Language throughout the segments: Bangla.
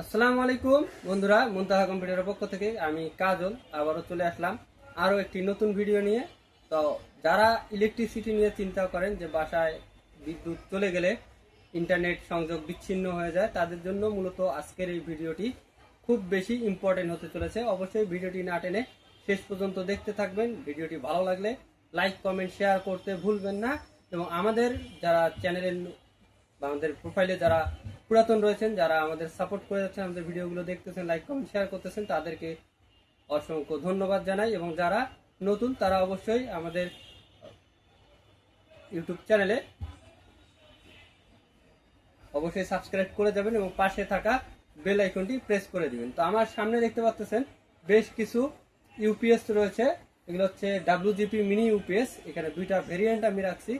আসসালামু আলাইকুম বন্ধুরা, মুনতাহা কম্পিউটারের পক্ষ থেকে আমি কাজল, আবারও চলে আসলাম আরও একটি নতুন ভিডিও নিয়ে। তো যারা ইলেকট্রিসিটি নিয়ে চিন্তা করেন যে বাসায় বিদ্যুৎ চলে গেলে ইন্টারনেট সংযোগ বিচ্ছিন্ন হয়ে যায়, তাদের জন্য মূলত আজকের এই ভিডিওটি খুব বেশি ইম্পর্টেন্ট হতে চলেছে। অবশ্যই ভিডিওটি না টেনে শেষ পর্যন্ত দেখতে থাকবেন। ভিডিওটি ভালো লাগলে লাইক কমেন্ট শেয়ার করতে ভুলবেন না। এবং আমাদের যারা চ্যানেলের আমাদের প্রোফাইলে যারা পুরাতন রয়েছেন, যারা আমাদের সাপোর্ট করে যাচ্ছেন, আমাদের ভিডিওগুলো দেখতেছেন লাইক কমেন্ট শেয়ার করতেছেন, তাদেরকে অসংখ্য ধন্যবাদ জানাই। এবং যারা নতুন, তারা অবশ্যই আমাদের ইউটিউব চ্যানেলে অবশ্যই সাবস্ক্রাইব করে যাবেন এবং পাশে থাকা বেল আইকনটি প্রেস করে দিবেন। তো আমার সামনে দেখতে পাচ্ছেন বেশ কিছু ইউপিএস রয়েছে। এগুলো হচ্ছে ডাব্লিউজিপি মিনি ইউপিএস এখানে দুইটা ভেরিয়েন্ট আমি রাখছি।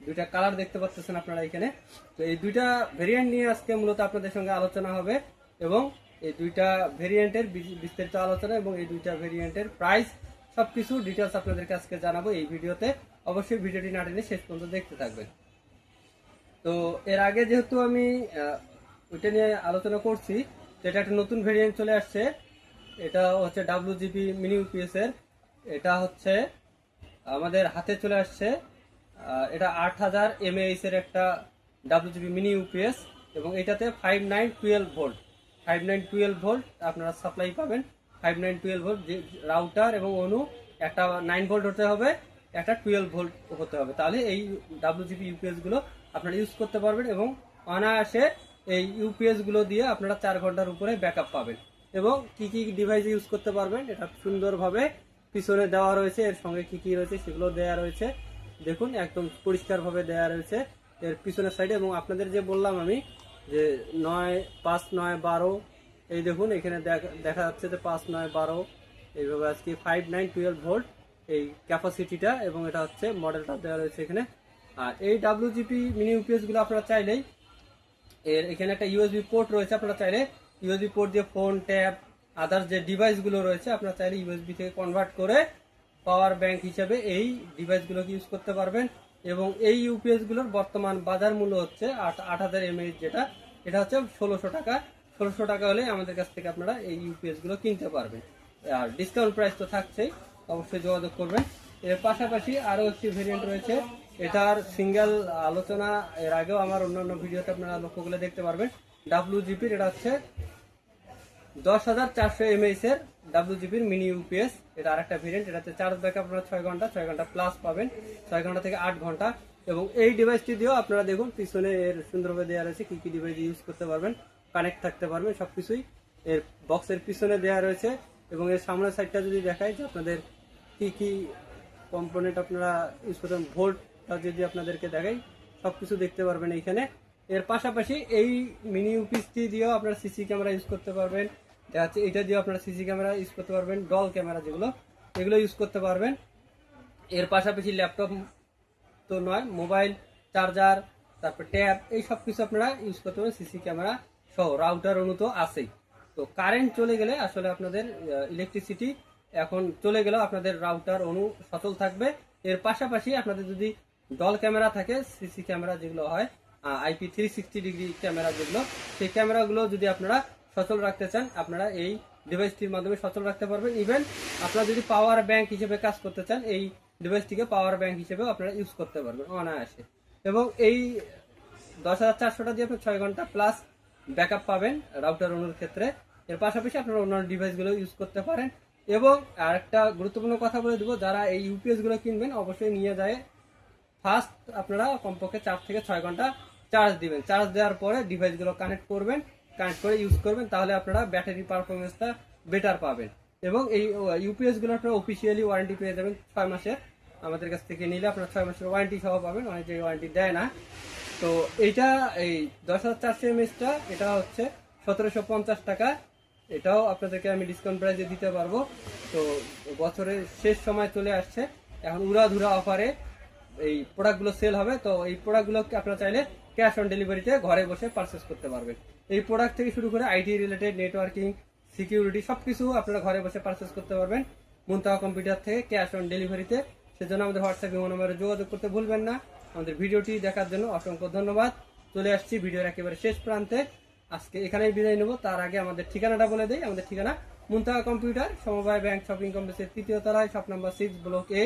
দুইটা কালার দেখতে পাচ্ছেন আপনারা এখানে। তো এই দুইটা ভেরিয়েন্ট নিয়ে আজকে মূলত আপনাদের সঙ্গে আলোচনা হবে এবং এই দুইটা ভেরিয়েন্টের বিস্তারিত আলোচনা এবং এই দুইটা ভেরিয়েন্টের প্রাইস সবকিছু ডিটেলস আপনাদেরকে আজকে জানাব এই ভিডিওতে। অবশ্যই ভিডিওটি না টেনে শেষ পর্যন্ত দেখতে থাকবেন। তো এর আগে যেহেতু আমি ওইটা নিয়ে আলোচনা করছি এটা একটা নতুন ভেরিয়েন্ট চলে আসছে। এটা হচ্ছে ডাব্লিউ জিবি মিনি ইউপিএস এর। এটা হচ্ছে আমাদের হাতে চলে আসছে এটা আট হাজার এমএএইচ এর একটা ডাব্লিউ জিবি মিনি ইউপিএস এবং এটাতে five nine twelve volt five nine twelve volt আপনারা সাপ্লাই পাবেন। ফাইভ নাইন টুয়েলভ ভোল্ট যে রাউটার এবং অনু একটা নাইন ভোল্ট হতে হবে, একটা টুয়েলভ ভোল্ট হতে হবে। তাহলে এই ডাব্লিউজিপি ইউপিএসগুলো আপনারা ইউজ করতে পারবেন এবং অনায়াসে এই ইউপিএসগুলো দিয়ে আপনারা চার ঘণ্টার উপরে ব্যাকআপ পাবেন। এবং কি কি ডিভাইস ইউজ করতে পারবেন, এটা সুন্দরভাবে পিছনে দেওয়া রয়েছে, এর সঙ্গে কি কি রয়েছে সেগুলো দেওয়া রয়েছে। দেখুন, একদম পরিষ্কারভাবে দেওয়া রয়েছে এর পিছনের সাইডে এবং আপনাদের যে বললাম আমি, যে নয়, পাঁচ, নয়, বারো, এই দেখুন, এখানে দেখা- যাচ্ছে যে পাঁচ, নয়, বারো, এইভাবে আজকে ফাইভ নাইন টুয়েলভ ভোল্ট এই ক্যাপাসিটিটা এবং এটা হচ্ছে মডেলটা দেওয়া রয়েছে এখানে। আর এই ডাব্লিউজিপি মিনি ইউপিএসগুলো আপনারা চাইলেই, এর এখানে একটা ইউএসবি পোর্ট রয়েছে আপনারা চাইলে ইউএসবি পোর্ট দিয়ে ফোন ট্যাব আদার্স যে ডিভাইসগুলো রয়েছে, আপনারা চাইলে ইউএসবি থেকে কনভার্ট করে পাওয়ার ব্যাংক হিসেবে এই ডিভাইস গুলোকে ইউজ করতে পারবেন। এবং এই ইউপিএসগুলোর বর্তমান বাজার মূল্য হচ্ছে আট হাজার এমএইচ যেটা, এটা হচ্ছে ষোলোশো টাকা। ষোলোশো টাকা হলে আমাদের কাছ থেকে আপনারা এই ইউপিএসগুলো কিনতে পারবেন। আর ডিসকাউন্ট প্রাইস তো থাকছেই, অবশ্যই যোগাযোগ করবেন। এর পাশাপাশি আরও একটি ভেরিয়েন্ট রয়েছে, এটার সিঙ্গেল আলোচনা এর আগেও আমার অন্যান্য ভিডিওতে আপনারা লক্ষ্য করলে দেখতে পারবেন। ডাব্লিউ জিপির এটা হচ্ছে দশ হাজার চারশো এমএইচ এর ডাব্লিউ জিপির মিনি ইউপিএস, এটা আরেকটা ভেরিয়েন্ট এটাতে চার্জ ব্যাকআপ আপনারা ছয় ঘণ্টা ছয় ঘণ্টা প্লাস পাবেন। ছয় ঘণ্টা থেকে আট ঘণ্টা। এবং এই ডিভাইসটি দিয়েও আপনারা দেখুন, পিছনে এর সুন্দরভাবে দেওয়া রয়েছে কী কী ডিভাইস ইউজ করতে পারবেন কানেক্ট থাকতে পারবেন সব কিছুই এর বক্সের পিছনে দেওয়া রয়েছে। এবং এর সামনের সাইডটা যদি দেখায় যে আপনাদের কী কী কম্পোনেন্ট আপনারা ইউজ করতেন ভোল্টটা যদি আপনাদেরকে দেখাই সব কিছু দেখতে পারবেন এইখানে। এর পাশাপাশি এই মিনি ইউপিএসটি দিয়েও আপনারা সিসি ক্যামেরা ইউজ করতে পারবেন। দেখা এটা দিয়ে আপনারা সিসি ক্যামেরা ইউজ করতে পারবেন ডল ক্যামেরা যেগুলো, এগুলো ইউজ করতে পারবেন। এর পাশাপাশি ল্যাপটপ তো নয় মোবাইল চার্জার তারপর ট্যাব এই সব কিছু আপনারা ইউজ করতে পারেন সিসি ক্যামেরা সহ রাউটার অনু তো আছেই। তো কারেন্ট চলে গেলে আসলে আপনাদের ইলেকট্রিসিটি এখন চলে গেলেও আপনাদের রাউটার অনু সচল থাকবে। এর পাশাপাশি আপনাদের যদি ডল ক্যামেরা থাকে, সিসি ক্যামেরা যেগুলো হয় IP three sixty degree camera যেগুলো, সেই ক্যামেরাগুলো যদি আপনারা সচল রাখতে চান, আপনারা এই ডিভাইসটির মাধ্যমে সচল রাখতে পারবেন। ইভেন আপনারা যদি পাওয়ার ব্যাংক হিসেবে কাজ করতে চান, এই ডিভাইসটিকে পাওয়ার ব্যাংক হিসেবেও আপনারা ইউজ করতে পারবেন অনায়াসে। এবং এই দশ হাজার চারশোটা দিয়ে আপনি ছয় ঘণ্টা প্লাস ব্যাকআপ পাবেন রাউটার অনুর ক্ষেত্রে। এর পাশাপাশি আপনারা অন্যান্য ডিভাইসগুলো ইউজ করতে পারেন। এবং আরেকটা গুরুত্বপূর্ণ কথা বলে দেবো, যারা এই ইউপিএসগুলো কিনবেন, অবশ্যই নিয়ে যায়। ফার্স্ট আপনারা কমপক্ষে চার থেকে ছয় ঘণ্টা চার্জ দিবেন। চার্জ দেওয়ার পরে ডিভাইসগুলো কানেক্ট করবেন। কানেক্ট করে ইউজ করবেন, তাহলে আপনারা ব্যাটারি পারফরমেন্সটা বেটার পাবেন। এবং এই ইউপিএসগুলো আপনারা অফিসিয়ালি ওয়ারেন্টি পেয়ে যাবেন ছয় মাসের। আমাদের কাছ থেকে নিলে আপনারা ছয় মাসের ওয়ারেন্টি সহ পাবেন, অনেকে ওয়ারেন্টি দেয় না। তো এইটা এই দশ হাজার চারশো এমএসটা এটা হচ্ছে সতেরোশো পঞ্চাশ টাকা। এটাও আপনাদেরকে আমি ডিসকাউন্ট প্রাইসে দিতে পারব। তো বছরের শেষ সময় চলে আসছে। এখন উড়াধুরা অফারে এই প্রোডাক্টগুলো সেল হবে। তো এই প্রোডাক্টগুলো আপনারা চাইলে ক্যাশ অন ডেলিভারিতে ঘরে বসে পারচেস করতে পারবেন। এই প্রোডাক্ট থেকে শুরু করে আইটি রিলেটেড নেটওয়ার্কিং সিকিউরিটি সবকিছু আপনারা ঘরে বসে পারচেস করতে পারবেন। মুনতাহা কম্পিউটার থেকে ক্যাশ অন ডেলিভারিতে। সেজন্য আমাদের হোয়াটসঅ্যাপ ইমো নম্বরে যোগাযোগ করতে ভুলবেন না। আমাদের ভিডিওটি দেখার জন্য অসংখ্য ধন্যবাদ। চলে আসছি ভিডিওর একেবারে শেষ প্রান্তে। আজকে এখানেই বিদায় নেব। তার আগে আমাদের ঠিকানাটা বলে দেই। আমাদের ঠিকানা মুন্তাহা কম্পিউটার সমবায় ব্যাংক শপিং কমপ্লেক্সের তৃতীয় তলায় shop number six block A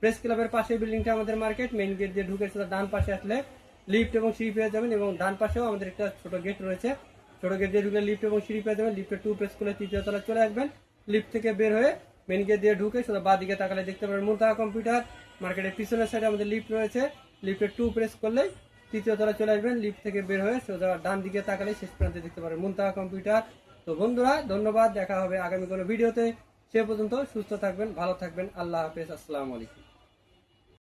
press ক্লাবের পাশে বিল্ডিংটা আমাদের মার্কেট মেইন গেট দিয়ে ঢুকে সেটা ডান পাশে আসলে লিফট এবং সিঁড়ি পেয়ে যাবেন এবং ডান পাশেও আমাদের একটা ছোট গেট রয়েছে। ছোট গেট দিয়ে ঢুকে লিফট এবং সিঁড়ি পেয়ে যাবেন। লিফটে টু প্রেস করে তৃতীয় তলায় চলে আসবেন। লিফট থেকে বের হয়ে মেন গেট দিয়ে ঢুকে শুধু বাঁ দিকে তাকালে দেখতে পাবেন মুন্তাহা কম্পিউটার মার্কেটের পিছনের সাইডে আমাদের লিফট রয়েছে। লিফটে টু প্রেস করলেই তৃতীয় তলায় চলে আসবেন। লিফট থেকে বের হয়ে সোজা ডান দিকে তাকালে শেষ প্রান্তে দেখতে পারেন মুন্তাহা কম্পিউটার তো বন্ধুরা, ধন্যবাদ। দেখা হবে আগামী কোনো ভিডিওতে। সে পর্যন্ত সুস্থ থাকবেন, ভালো থাকবেন। আল্লাহ হাফেজ। আসসালামু আলাইকুম।